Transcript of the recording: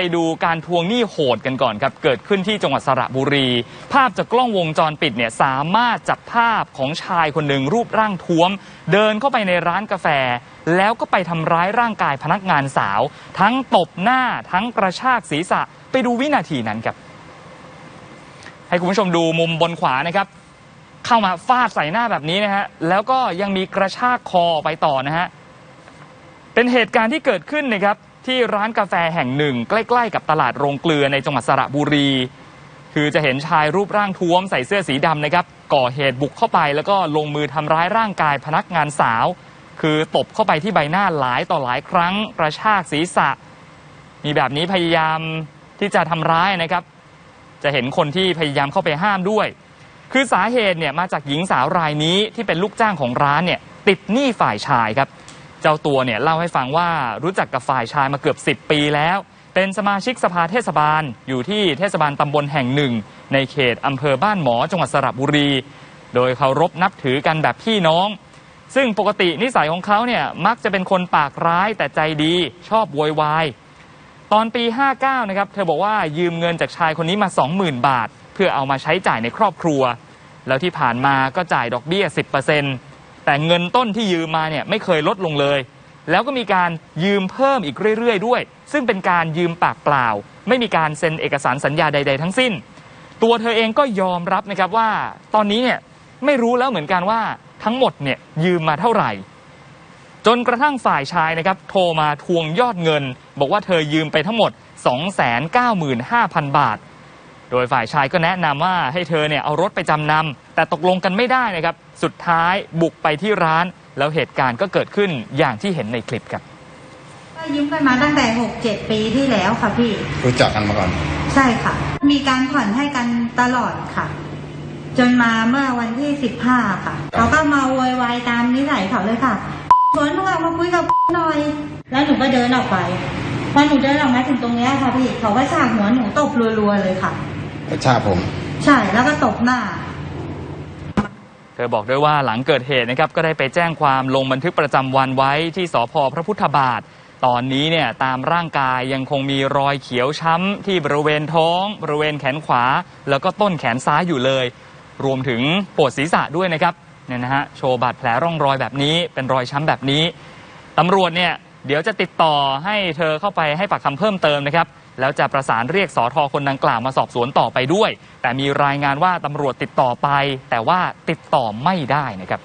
ไปดูการทวงหนี้โหดกันก่อนครับ เกิดขึ้นที่จังหวัดสระบุรี ภาพจากกล้องวงจรปิดเนี่ยสามารถจับภาพของชายคนหนึ่งรูปร่างท้วม เดินเข้าไปในร้านกาแฟ แล้วก็ไปทำร้ายร่างกายพนักงานสาว ทั้งตบหน้าทั้งกระชากศีรษะ ไปดูวินาทีนั้นครับ ให้คุณผู้ชมดูมุมบนขวานะครับ เข้ามาฟาดใส่หน้าแบบนี้นะฮะแล้วก็ยังมีกระชากคอไปต่อนะฮะเป็นเหตุการณ์ที่เกิดขึ้นนะครับ ที่ร้านกาแฟแห่งหนึ่ง ใกล้ ๆ กับตลาดโรงเกลือในจังหวัดสระบุรี คือจะเห็นชายรูปร่างท้วมใส่เสื้อสีดำนะครับ ก่อเหตุบุกเข้าไปแล้วก็ลงมือทำร้ายร่างกายพนักงานสาว คือตบเข้าไปที่ใบหน้าหลายต่อหลายครั้ง กระชากศีรษะ มีแบบนี้พยายามที่จะทำร้ายนะครับ จะเห็นคนที่พยายามเข้าไปห้ามด้วย คือสาเหตุเนี่ยมาจากหญิงสาวรายนี้ที่เป็นลูกจ้างของร้านเนี่ยติดหนี้ฝ่ายชายครับ เจ้าตัวเนี่ยเล่าให้ฟังว่ารู้จักกับฝ่ายชายมาเกือบ 10 ปีแล้ว เป็นสมาชิกสภาเทศบาล อยู่ที่เทศบาลตำบลแห่งหนึ่ง ในเขตอำเภอบ้านหมอจังหวัดสระบุรี โดยเคารพนับถือกันแบบพี่น้อง ซึ่งปกตินิสัยของเขาเนี่ยมักจะเป็นคนปากร้ายแต่ใจดีชอบโวยวายตอนปี 59 นะครับ เธอบอกว่ายืมเงินจากชายคนนี้มา 20,000 บาท เพื่อเอามาใช้จ่ายในครอบครัว แล้วที่ผ่านมาก็จ่ายดอกเบี้ย 10% แต่เงินต้นที่ยืมมาเนี่ยไม่เคยลดลงเลย แล้วก็มีการยืมเพิ่มอีกเรื่อย ๆ ด้วย ซึ่งเป็นการยืมปากเปล่า ไม่มีการเซ็นเอกสารสัญญาใด ๆ ทั้งสิ้น ตัวเธอเองก็ยอมรับนะครับว่า ตอนนี้เนี่ยไม่รู้แล้วเหมือนกันว่าทั้งหมดเนี่ยยืมมาเท่าไหร่ จนกระทั่งฝ่ายชายนะครับโทรมาทวงยอดเงิน บอกว่าเธอยืมไปทั้งหมด 295,000 บาท โดยฝ่ายชายก็แนะนำว่าให้เธอเนี่ยเอารถไปจำนำแต่ตกลงกันไม่ได้นะครับ สุดท้ายบุกไปที่ร้าน แล้วเหตุการณ์ก็เกิดขึ้นอย่างที่เห็นในคลิปครับก็ยืมกันมาตั้งแต่หกเจ็ดปีที่แล้วค่ะพี่ รู้จักกันมาก่อน ใช่ค่ะ มีการผ่อนให้กันตลอดค่ะ จนมาเมื่อวันที่สิบห้าค่ะเขาก็มาโวยวายตามนิสัยเขาเลยค่ะชวนหนูออกมาคุยกับหน่อย แล้วหนูก็เดินออกไปพอหนูเดินออกมาถึงตรงเนี้ยค่ะพี่เขาก็ฉากหัวหนูตบรัวๆเลยค่ะ กระชากผม ใช่แล้วก็ตบหน้า เธอบอกด้วยว่าหลังเกิดเหตุนะครับก็ได้ไปแจ้งความลงบันทึกประจำวันไว้ที่สพพระพุทธบาท ตอนนี้เนี่ยตามร่างกายยังคงมีรอยเขียวช้ำที่บริเวณท้อง บริเวณแขนขวา แล้วก็ต้นแขนซ้ายอยู่เลย รวมถึงปวดศีรษะด้วยนะครับเนี่ยนะฮะโชว์บาดแผลร่องรอยแบบนี้เป็นรอยช้ำแบบนี้ตำรวจเนี่ย เดี๋ยวจะติดต่อให้เธอเข้าไปให้ปากคำเพิ่มเติมนะครับ แล้วจะประสานเรียกสอทอคนดังกล่าวมาสอบสวนต่อไปด้วย แต่มีรายงานว่าตำรวจติดต่อไป แต่ว่าติดต่อไม่ได้นะครับ